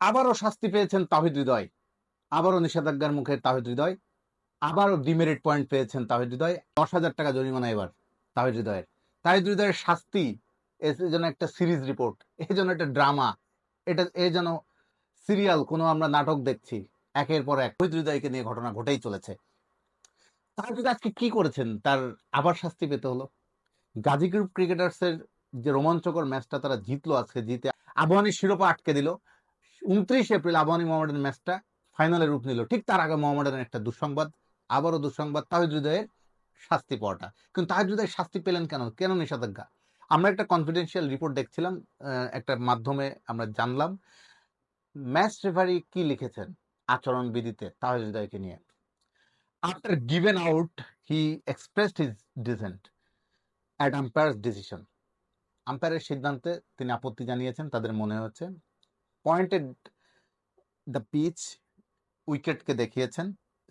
আবারও শাস্তি পেয়েছেন তাহিদ হৃদয়। আবারও নিষেধাজ্ঞার মুখে তাহিদ হৃদয়। আবারও ডিমেরিট পয়েন্ট পেয়েছেন তাহিদ হৃদয়। দশ হাজার টাকা জরিমানা এবার তাহিদ হৃদয়ের। তাহিদ হৃদয়ের শাস্তি এ যেন একটা সিরিজ রিপোর্ট, এ যেন একটা ড্রামা, এটা, এ যেন সিরিয়াল, কোনো আমরা নাটক দেখছি, একের পর এক তাহিদ হৃদয়কে নিয়ে ঘটনা ঘটেই চলেছে। তাহিদ হৃদয় আজকে কি করেছেন? তার আবার শাস্তি পেতে হলো। গাজী গ্রুপ ক্রিকেটার্সের যে রোমাঞ্চকর ম্যাচটা তারা জিতলো আজকে, জিতে আবহানী শিরোপা আটকে দিল। উনত্রিশ এপ্রিল আবহানী মোহামেডান ম্যাচটা ফাইনালে রূপ নিল। ঠিক তার আগে মোহামেডানের একটা দুঃসংবাদ, আবারও দুঃসংবাদ, তাহিদ হৃদয়ের শাস্তি পাওয়াটা। কিন্তু তাহিদ হৃদয় শাস্তি পেলেন কেন? কেন নিষেধাজ্ঞা? আমরা একটা কনফিডেন্সিয়াল রিপোর্ট দেখছিলাম একটা মাধ্যমে আমরা জানলাম, ম্যাচ রেফারি কি লিখেছেন আচরণ বিধিতে তাহিদ নিয়ে? After given out he expressed his dissent at umpire's decision আম্পায়ারের সিদ্ধান্তে তিনি আপত্তি জানিয়েছেন, তাদের মনে হচ্ছে পয়েন্টেড দ্য পিচ উইকেটকে দেখিয়েছেন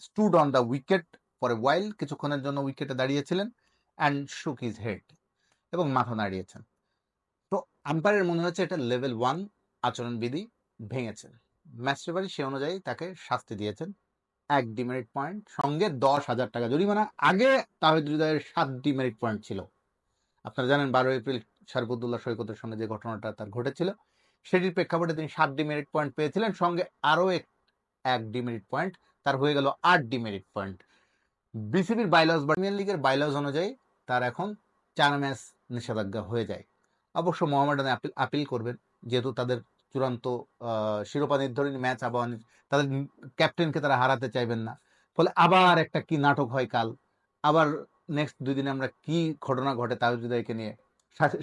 stood on the wicket for a while কিছুক্ষণের জন্য উইকেটে দাঁড়িয়েছিলেন অ্যান্ড শুক ইজ হেড এবং মাথা নাড়িয়েছেন। তো আম্পায়ারের মনে হচ্ছে এটা লেভেল ওয়ান আচরণবিধি ভেঙেছেন ম্যাচ রেফারি সে অনুযায়ী তাকে শাস্তি দিয়েছেন, এক ডিমেরিট পয়েন্ট সঙ্গে দশ হাজার টাকা জরিমানা। আগে তাহিদ হৃদয়ের সাত ডিমেরিট পয়েন্ট ছিল। আপনারা জানেন বারো এপ্রিল শারবুদ্দুল্লাহ সৈকতের সঙ্গে যে ঘটনাটা তার ঘটেছিল সেটির প্রেক্ষাপটে তিনি সাত ডিমেরিট পয়েন্ট পেয়েছিলেন, সঙ্গে আরও এক এক ডিমেরিট পয়েন্ট, তার হয়ে গেল আট ডিমেরিট পয়েন্ট। বিসিবির বাইলজ বা প্রিমিয়ার লিগের বাইলজ অনুযায়ী তার এখন চার ম্যাচ নিষেধাজ্ঞা হয়ে যায়। অবশ্য মোহামেডান আপিল আপিল করবেন, যেহেতু তাদের চূড়ান্ত শিরোপা নির্ধারণী ম্যাচ আবাহনীর তাদের ক্যাপ্টেনকে তারা হারাতে চাইবেন না। ফলে আবার একটা কি নাটক হয় কাল, আবার নেক্সট দুই দিনে আমরা কি ঘটনা ঘটে হৃদয়কে নিয়ে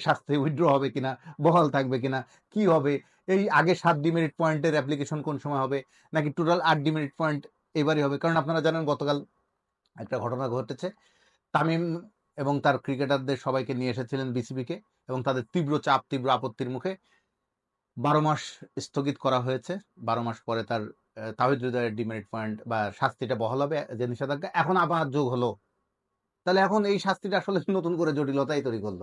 শাস্তি উইথড্র হবে কিনা বহাল থাকবে কিনা কি হবে? এই আগে সাত ডিমেরিট পয়েন্টের অ্যাপ্লিকেশন কোন সময় হবে? নাকি টোটাল আট ডিমেরিট পয়েন্ট এবারই হবে? কারণ আপনারা জানেন গতকাল একটা ঘটনা ঘটেছে। তামিম এবং তার ক্রিকেটারদের সবাইকে নিয়ে এসেছিলেন বিসিবিকে এবং তাদের তীব্র চাপ তীব্র আপত্তির মুখে বারো মাস স্থগিত করা হয়েছে। বারো মাস পরে তার আহ, তাহিদ ডিমেরিট পয়েন্ট বা শাস্তিটা বহাল হবে যে নিষেধাজ্ঞা। এখন আবার যোগ হলো। তাহলে এখন এই শাস্তিটা আসলে নতুন করে জটিলতাই তৈরি করল।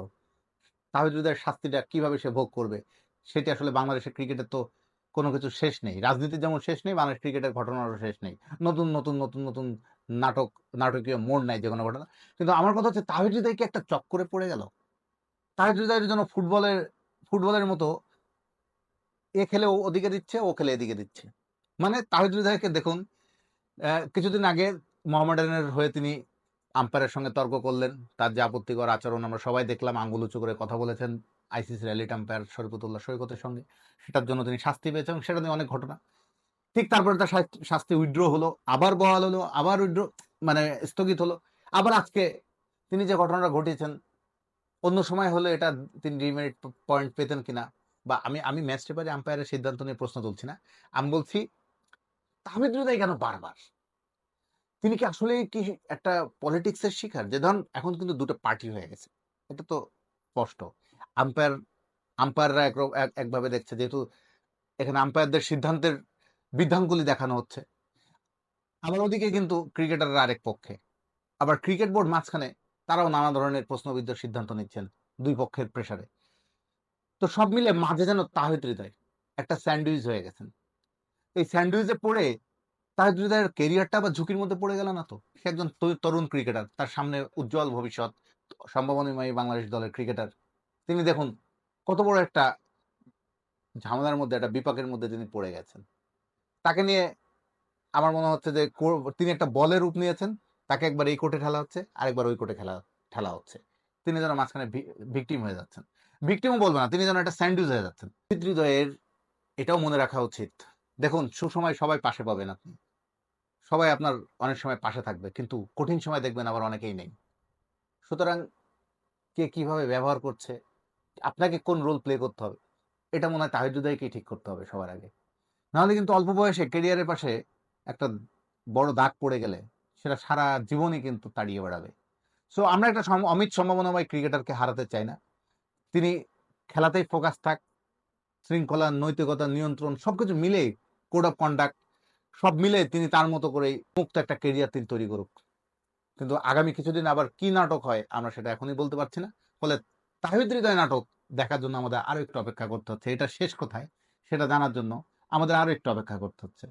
তাহিদ হৃদয়ের শাস্তিটা কীভাবে সে ভোগ করবে? সেটি আসলে বাংলাদেশের ক্রিকেটের তো কোনো কিছু শেষ নেই। রাজনীতির যেমন শেষ নেই, বাংলাদেশ ক্রিকেটের ঘটনারও শেষ নেই। নতুন নতুন নতুন নতুন নাটক, নাটকীয় মোড় নেয় যে কোনো ঘটনা। কিন্তু আমার কথা হচ্ছে তাহিদ হৃদয় কি একটা চক্করে পড়ে গেল? তাহিদ হৃদয়ের জন্য ফুটবলের ফুটবলের মতো এ খেলে ও ওদিকে দিচ্ছে, ও খেলে এদিকে দিচ্ছে। মানে তাহিদ হৃদয়কে দেখুন কিছুদিন আগে মোহামেডানের হয়ে তিনি আম্পায়ারের সঙ্গে তর্ক করলেন, তার যে আপত্তিকর আচরণ আমরা সবাই দেখলাম, আঙ্গুল উঁচু করে কথা বলেছেন আইসিসি র্যালিট আম্পায়ার শরীফুতুল্লাহ সৈকতের সঙ্গে। সেটার জন্য তিনি শাস্তি পেয়েছেন এবং সেটা নিয়ে অনেক ঘটনা। ঠিক তারপরে তার শাস্তি- উইথড্র হলো, আবার বহাল হলো, আবার উইথড্র মানে স্থগিত হলো। আবার আজকে তিনি যে ঘটনাটা ঘটিয়েছেন, অন্য সময় হলে এটা তিনি ডিমেরিট পয়েন্ট পেতেন কিনা বা আমি আমি ম্যাচ রেফারি আম্পায়ারের সিদ্ধান্ত নিয়ে প্রশ্ন তুলছি না। আমি বলছি তাহমিদ হৃদয় কেন বারবার? তিনি কি আসলে কি একটা পলিটিক্সের শিকার? যে ধরুন, এখন কিন্তু দুটো পার্টি হয়ে গেছে। এটা তো স্পষ্ট। আম্পায়ার আম্পায়াররা এক এক- একভাবে দেখছে, যেহেতু এখানে আম্পায়ারদের সিদ্ধান্তের বিধানগুলি দেখানো হচ্ছে। আবার ওদিকে কিন্তু ক্রিকেটাররা আরেক পক্ষে। আবার ক্রিকেট বোর্ড মাঝখানে তারাও নানা ধরনের প্রশ্নবিদ্ধ সিদ্ধান্ত নিচ্ছেন দুই পক্ষের প্রেসারে তো সব মিলে মাঝে যেন তাহিদ হৃদয় একটা স্যান্ডউইচ হয়ে গেছেন। এই স্যান্ডউইচে পড়ে তাহিদ হৃদয়ের কেরিয়ারটা আবার ঝুঁকির মধ্যে পড়ে গেল না তো? সে একজন তরুণ ক্রিকেটার তার সামনে উজ্জ্বল ভবিষ্যৎ, সম্ভাবনাময়ী বাংলাদেশ দলের ক্রিকেটার তিনি দেখুন, কত বড় একটা ঝামেলার মধ্যে, একটা বিপাকের মধ্যে তিনি পড়ে গেছেন। তাকে নিয়ে আমার মনে হচ্ছে যে তিনি একটা বলের রূপ নিয়েছেন, তাকে একবার এই কোর্টে খেলা হচ্ছে, আরেকবার ওই কোর্টে খেলা খেলা হচ্ছে। তিনি যেন মাঝখানে ভিকটিম হয়ে যাচ্ছেন। ভিকটিমও বলব না, তিনি যেন একটা স্যান্ডউইচ হয়ে যাচ্ছেন। হৃদয়ের এটাও মনে রাখা উচিত। দেখুন, সুসময় সবাই পাশে পাবেন আপনি। সবাই আপনার অনেক সময় পাশে থাকবে। কিন্তু কঠিন সময় দেখবেন আবার অনেকেই নেই। সুতরাং কে কীভাবে ব্যবহার করছে, আপনাকে কোন রোল প্লে করতে হবে, এটা মনে হয় তাহিদুদাইকেই ঠিক করতে হবে সবার আগে। নাহলে কিন্তু অল্প বয়সে কেরিয়ারের পাশে একটা বড় দাগ পড়ে গেলে সেটা সারা জীবনই কিন্তু তাড়িয়ে বেড়াবে। সো আমরা একটা অমিত সম্ভাবনাময় ক্রিকেটারকে হারাতে চাই না। তিনি খেলাতেই ফোকাস থাক, শৃঙ্খলা, নৈতিকতা, নিয়ন্ত্রণ সবকিছু মিলে কোড অফ কন্ডাক্ট সব মিলে তিনি তার মতো করে মুক্ত একটা কেরিয়ার তিনি তৈরি করুক। কিন্তু আগামী কিছুদিন আবার কি নাটক হয় আমরা সেটা এখনই বলতে পারছি না। ফলে তাহিদ হৃদয় নাটক দেখার জন্য আমাদের আরও একটু অপেক্ষা করতে হচ্ছে। এটা শেষ কোথায় সেটা জানার জন্য আমাদের আরও একটু অপেক্ষা করতে হচ্ছে।